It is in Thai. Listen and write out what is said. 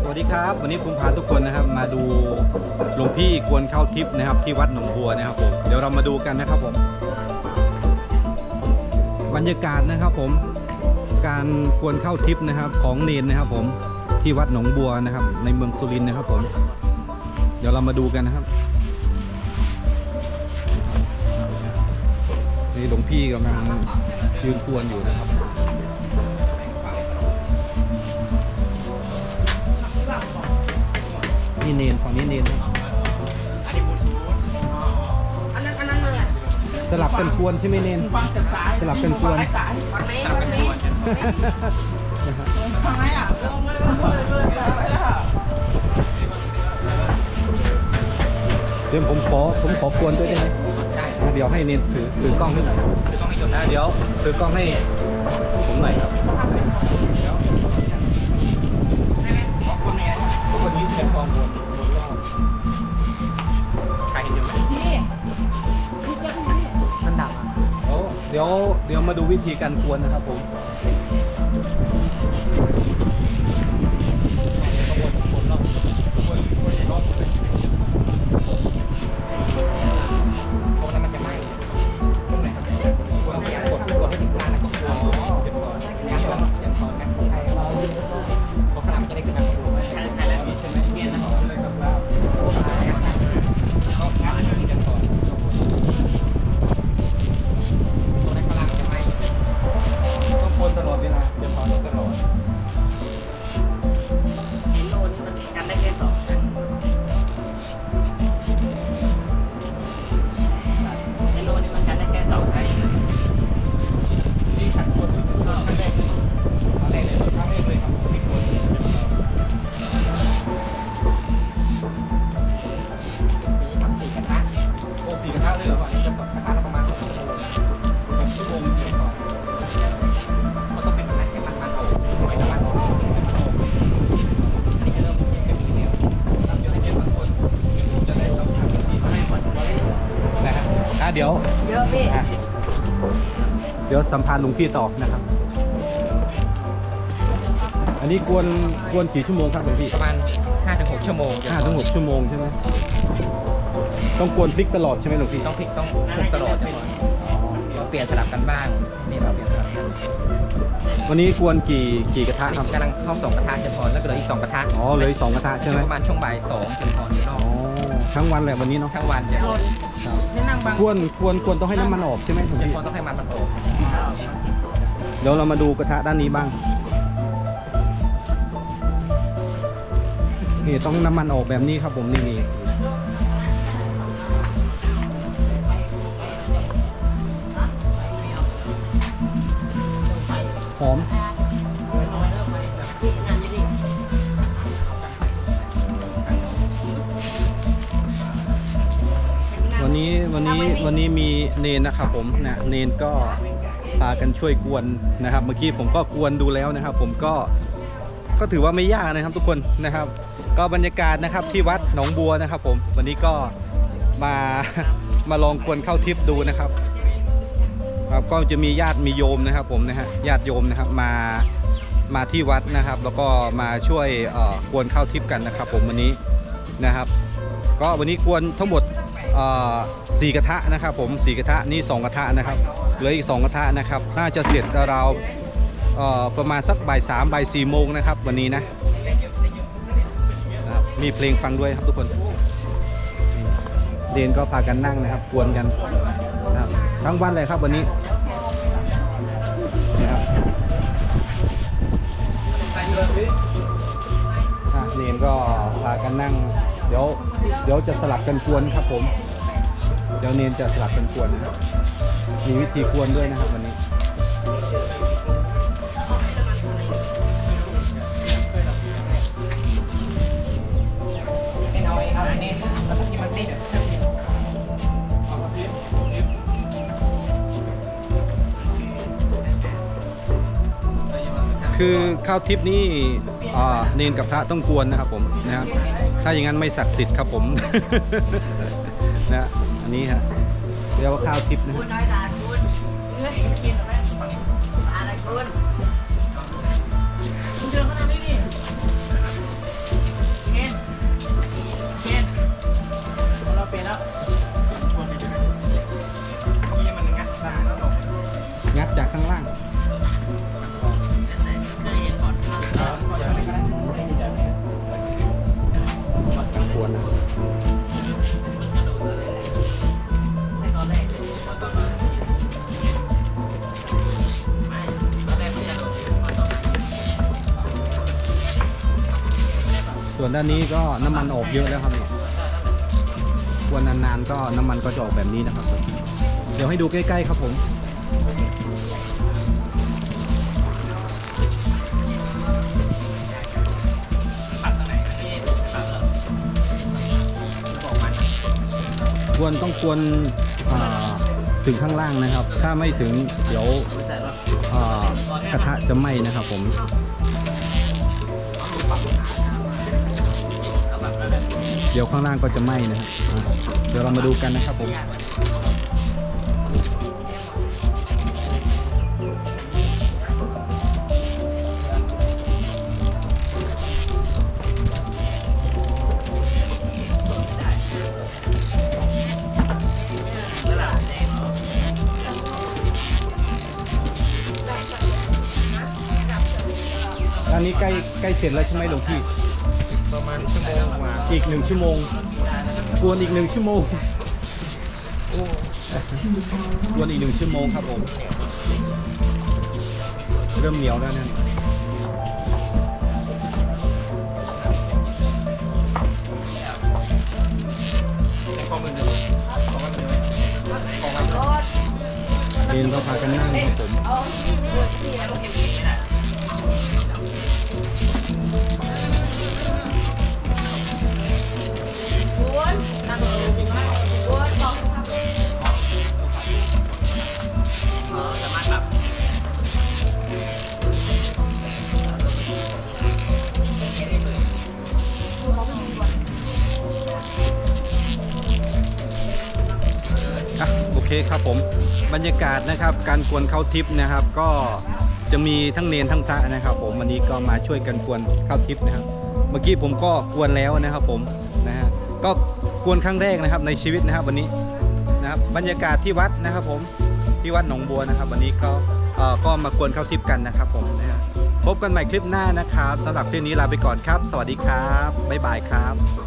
สวัสดีครับ วันนี้ผมพาทุกคนนะครับมาดูหลวงพี่กวนเข้าทิพย์นะครับ ที่วัดหนองบัวนะครับผมเดี๋ยวเรามาดูกันนะครับผมบรรยากาศนะครับผมการกวนเข้าทิพย์นะครับ ของเนนนะครับ ผมที่วัดหนองบัวนะครับ ในเมืองสุรินทร์นะครับ ผม เดี๋ยวเรามาดูกันนะครับนี่หลวงพี่กำลังยืนกวนอยู่นะครับ นี่เนนฝั่งนี้เนนอันนั้นอันนั้นเลยสลับกันกวนใช่ไหมเนน ฟังจากสายสลับกันกวนฟังสายวันนี้วันนี้นะครับฟังไหนอะลงมาเลยเลยเลยไปแล้วเดี๋ยวผมขอผมขอกวนด้วยได้ไหมเดี๋ยวให้เนนถือถือกล้องให้หน่อยนะเดี๋ยวถือกล้องให้ผมหน่อยครับ เดี๋ยวมาดูวิธีการกวนนะครับผม เดี๋ยวสัมภาษณ์หลวงพี่ต่อนะครับ อันนี้กวนกวนกี่ชั่วโมงครับหลวงพี่ประมาณ5-6ชั่วโมงห้าถึงหกชั่วโมงใช่ไหมต้องกวนพลิกตลอดใช่ไหมหลวงพี่ต้องพลิกต้องคลุกตลอดจะเราเปลี่ยนสลับกันบ้างนี่เราเปลี่ยนสลับกันวันนี้กวนกี่กี่กระทะนี่ครับกำลังเข้าสองกระทะจะพอแล้วก็เหลืออีกสองกระทะอ๋อเหลยสองกระทะใช่ไหม ประมาณช่วงบ่ายสองจนพออีกรออ๋อบ ทั้งวันแหละวันนี้เนาะทั้งวันจะครับไม่นั่งบางกวนกวนกวนต้องให้น้ำมันออกใช่ไหมหลวงเดี๋ยวพี่พอต้องให้มันมันโตเดี๋ยวเรามาดูกระทะด้านนี้บ้างนี่ต้องน้ำมันออกแบบนี้ครับผมนี่นี่หอม วันนี้วันนี้วันนี้มีเนนนะครับผมนะเนนก็พากันช่วยกวนนะครับ เมื่อกี้ผมก็กวนดูแล้วนะครับ ผมก็ก็ถือว่าไม่ยากนะครับทุกคนนะครับ ก็บรรยากาศนะครับที่วัดหนองบัวนะครับ ผมวันนี้ก็มามาลองกวนเข้าทิพย์ดูนะครับครับก็จะมีญาติมีโยมนะครับ ผมนะฮะญาติโยมนะครับมามาที่วัดนะครับ แล้วก็มาช่วยเอ่อกวนเข้าทิพย์กันนะครับ ผมวันนี้นะครับ ก็วันนี้กวนทั้งหมดเอ่อ สี่กระทะนะครับผมสี่กระทะนี่สองกระทะนะครับเหลืออีกสองกระทะนะครับ น่าจะเสร็จราวประมาณสักบ่ายสามบ่ายสี่โมงนะครับ วันนี้นะมีเพลงฟังด้วยครับทุกคนเดนก็พากันนั่งนะครับกวนกันนะครับทั้งวันเลยครับวันนี้นะครับเนนก็พากันนั่ง เดี๋ยวเดี๋ยวจะสลับกันกวนครับผม เดี๋ยวเนนจะสลับกันกวนนะครับมีวิธีกวนด้วยนะครับวันนี้ไม่เอาไอ้เอาอันนี้ที่มันติดอะคือข้าวทิพย์นี่อ่าเนนกับพระต้องกวนนะครับผมนะครับถ้าอย่างนั้นไม่ศักดิ์สิทธิ์ครับผมนะ นี้ฮะเรียกว่าข้าวทิพย์นะจากข้างล่าง ส่วนด้านนี้ก็น้ำมันออกเยอะแล้วครับเนี่ยกวนนานๆก็น้ำมันก็จะออกแบบนี้นะครับ เดี๋ยวให้ดูใกล้ๆครับผมกวนต้องกวนอ่าถึงข้างล่างนะครับ ถ้าไม่ถึงเดี๋ยวกระทะจะไหม้นะครับผม เดี๋ยวข้างล่างก็จะไหม้นะครับเดี๋ยวเรามาดูกันนะครับผมอันนี้ใกล้ใกล้เสร็จแล้วใช่ไหมหลวงพี่ ประมาณชั่วโมงกว่าอีกหนึ่งชั่วโมงกวนอีกหนึ่งชั่วโมงกวนอีกหนึ่งชั่วโมงครับผมเริ่มเหนียวแล้วเนี่ยข้อมือเดียวข้อมือเดียวของมันเรียนก็พากันนั่งครับผม อะโอเคครับผมบรรยากาศนะครับ การกวนข้าวทิพย์นะครับ ก็จะมีทั้งเนนทั้งพระนะครับ ผมวันนี้ก็มาช่วยกันกวนข้าวทิพย์นะครับ เมื่อกี้ผมก็กวนแล้วนะครับ ผมนะฮะก็กวนครั้งแรกนะครับในชีวิตนะครับ วันนี้นะครับบรรยากาศที่วัดนะครับ ผมที่วัดหนองบัวนะครับ วันนี้ก็เอ่อก็มากวนข้าวทิพย์กันนะครับผมนะฮะพบกันใหม่คลิปหน้านะครับสำหรับคลิปนี้ลาไปก่อนครับ สวัสดีครับบ๊ายบายครับ